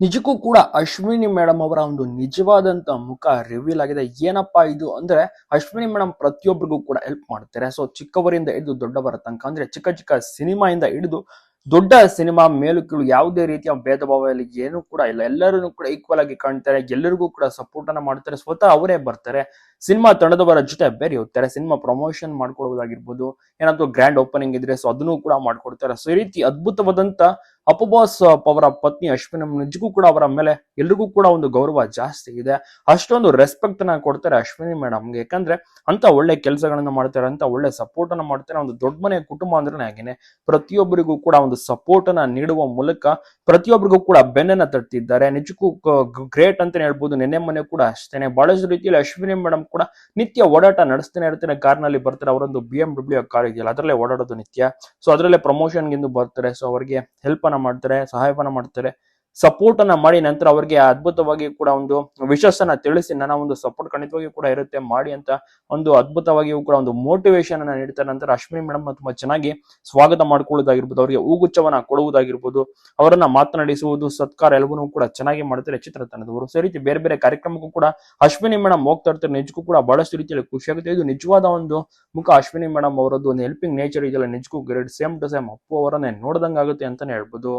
ನಿಜಕ್ಕೂ ಕೂಡ ಅಶ್ವಿನಿ ಮೇಡಮ್ ಅವರ ಒಂದು ನಿಜವಾದಂತ ಮುಖ ರಿವೀಲ್ ಆಗಿದೆ. ಏನಪ್ಪಾ ಇದು ಅಂದ್ರೆ ಅಶ್ವಿನಿ ಮೇಡಮ್ ಪ್ರತಿಯೊಬ್ಬರಿಗೂ ಕೂಡ ಹೆಲ್ಪ್ ಮಾಡ್ತಾರೆ. ಸೊ ಚಿಕ್ಕವರಿಂದ ಹಿಡಿದು ದೊಡ್ಡವರ ತನಕ ಅಂದ್ರೆ ಚಿಕ್ಕ ಚಿಕ್ಕ ಸಿನಿಮಾಯಿಂದ ಹಿಡಿದು ದೊಡ್ಡ ಸಿನಿಮಾ ಮೇಲು ಕೀಳು ಯಾವುದೇ ರೀತಿಯ ಭೇದ ಭಾವ ಏನು ಕೂಡ ಇಲ್ಲ. ಎಲ್ಲರೂ ಕೂಡ ಈಕ್ವಲ್ ಆಗಿ ಕಾಣ್ತಾರೆ. ಎಲ್ಲರಿಗೂ ಕೂಡ ಸಪೋರ್ಟ್ ಅನ್ನ ಮಾಡ್ತಾರೆ. ಸ್ವತಃ ಅವರೇ ಬರ್ತಾರೆ. ಸಿನಿಮಾ ತಂಡದವರ ಜೊತೆ ಬೆರೆಯುತ್ತಾರೆ ಸಿನಿಮಾ ಪ್ರಮೋಷನ್ ಮಾಡ್ಕೊಡೋದಾಗಿರ್ಬೋದು ಏನಾದ್ರು ಗ್ರ್ಯಾಂಡ್ ಓಪನಿಂಗ್ ಇದ್ರೆ ಸೊ ಅದನ್ನು ಕೂಡ ಮಾಡ್ಕೊಡ್ತಾರೆ. ಸೊ ಈ ರೀತಿ ಅದ್ಭುತವಾದಂತ ಅಪಬಾಸ್ ಅವರ ಪತ್ನಿ ಅಶ್ವಿನಿ ನಿಜಕ್ಕೂ ಕೂಡ ಅವರ ಮೇಲೆ ಎಲ್ರಿಗೂ ಕೂಡ ಒಂದು ಗೌರವ ಜಾಸ್ತಿ ಇದೆ. ಅಷ್ಟೊಂದು ರೆಸ್ಪೆಕ್ಟ್ನ ಕೊಡ್ತಾರೆ ಅಶ್ವಿನಿ ಮೇಡಮ್ಗೆ ಯಾಕಂದ್ರೆ ಅಂತ ಒಳ್ಳೆ ಕೆಲಸಗಳನ್ನ ಮಾಡ್ತಾರೆ ಅಂತ ಒಳ್ಳೆ ಸಪೋರ್ಟ್ ಅನ್ನ ಮಾಡ್ತಾರೆ. ಒಂದು ದೊಡ್ಡ ಮನೆ ಕುಟುಂಬ ಅಂದ್ರೆ ಹಾಗೇನೆ. ಪ್ರತಿಯೊಬ್ಬರಿಗೂ ಕೂಡ ಒಂದು ಸಪೋರ್ಟ್ ಅನ್ನ ನೀಡುವ ಮೂಲಕ ಪ್ರತಿಯೊಬ್ಬರಿಗೂ ಕೂಡ ಬೆನ್ನನ್ನ ತಟ್ಟಿದ್ದಾರೆ. ನಿಜಕ್ಕೂ ಗ್ರೇಟ್ ಅಂತಾನೆ ಹೇಳ್ಬೋದು. ನಿನ್ನೆ ಮನೆ ಕೂಡ ಅಷ್ಟೇನೆ. ಬಹಳಷ್ಟು ರೀತಿಯಲ್ಲಿ ಅಶ್ವಿನಿ ಮೇಡಮ್ ಕೂಡ ನಿತ್ಯ ಓಡಾಟ ನಡೆಸ್ತಾನೆ ಇರ್ತಾರೆ ಕಾರ್ನಲ್ಲಿ ಬರ್ತಾರೆ. ಅವರೊಂದು ಬಿ ಎಂ ಡಬ್ಲ್ಯೂ ಕಾರ್ ಇದೆಯಲ್ಲ ಅದರಲ್ಲೇ ಓಡಾಡೋದು ನಿತ್ಯ. ಸೊ ಅದರಲ್ಲೇ ಪ್ರಮೋಷನ್ ಗಿಂದು ಬರ್ತಾರೆ. ಸೊ ಅವರಿಗೆ ಹೆಲ್ಪ್ ಅನ್ನ ಮಾಡ್ತಾರೆ ಸಹಾಯವನ್ನು ಮಾಡ್ತಾರೆ. ಸಪೋರ್ಟ್ ಅನ್ನ ಮಾಡಿ ನಂತರ ಅವರಿಗೆ ಅದ್ಭುತವಾಗಿ ಕೂಡ ಒಂದು ವಿಶಸ್ ಅನ್ನ ತಿಳಿಸಿ, ನನ್ನ ಒಂದು ಸಪೋರ್ಟ್ ಖಂಡಿತವಾಗಿ ಕೂಡ ಇರುತ್ತೆ, ಮಾಡಿ ಅಂತ ಒಂದು ಅದ್ಭುತವಾಗಿಯೂ ಕೂಡ ಒಂದು ಮೋಟಿವೇಶನ್ ಅನ್ನ ನೀಡ್ತಾರೆ ನಂತರ ಅಶ್ವಿನಿ ಮೇಡಮ್ ತುಂಬಾ ಚೆನ್ನಾಗಿ ಸ್ವಾಗತ ಮಾಡ್ಕೊಳ್ಳೋದಾಗಿರ್ಬೋದು, ಅವರಿಗೆ ಹೂಗುಚ್ಛವನ್ನ ಕೊಡುವುದಾಗಿರ್ಬೋದು, ಅವರನ್ನ ಮಾತನಾಡಿಸುವುದು, ಸತ್ಕಾರ ಎಲ್ಲವನ್ನೂ ಕೂಡ ಚೆನ್ನಾಗಿ ಮಾಡ್ತಾರೆ ಚಿತ್ರತಂಡದವರು ಸೊ ಈ ರೀತಿ ಬೇರೆ ಬೇರೆ ಕಾರ್ಯಕ್ರಮಕ್ಕೂ ಕೂಡ ಅಶ್ವಿನಿ ಮೇಡಮ್ ಹೋಗ್ತಾ ಇರ್ತಾರೆ, ನಿಜಕ್ಕೂ ಕೂಡ ಬಹಳಷ್ಟು ರೀತಿಯಲ್ಲಿ ಖುಷಿ ಆಗುತ್ತೆ. ಇದು ನಿಜವಾದ ಒಂದು ಮುಖ ಅಶ್ವಿನಿ ಮೇಡಮ್ ಅವರದ್ದು ಒಂದು ಹೆಲ್ಪಿಂಗ್ ನೇಚರ್ ಇದೆಯಲ್ಲ, ನಿಜಕ್ಕೂ great same to same Appu ಅವರನ್ನೇ ನೋಡ್ದಂಗಾಗುತ್ತೆ ಅಂತಾನೆ ಹೇಳ್ಬೋದು.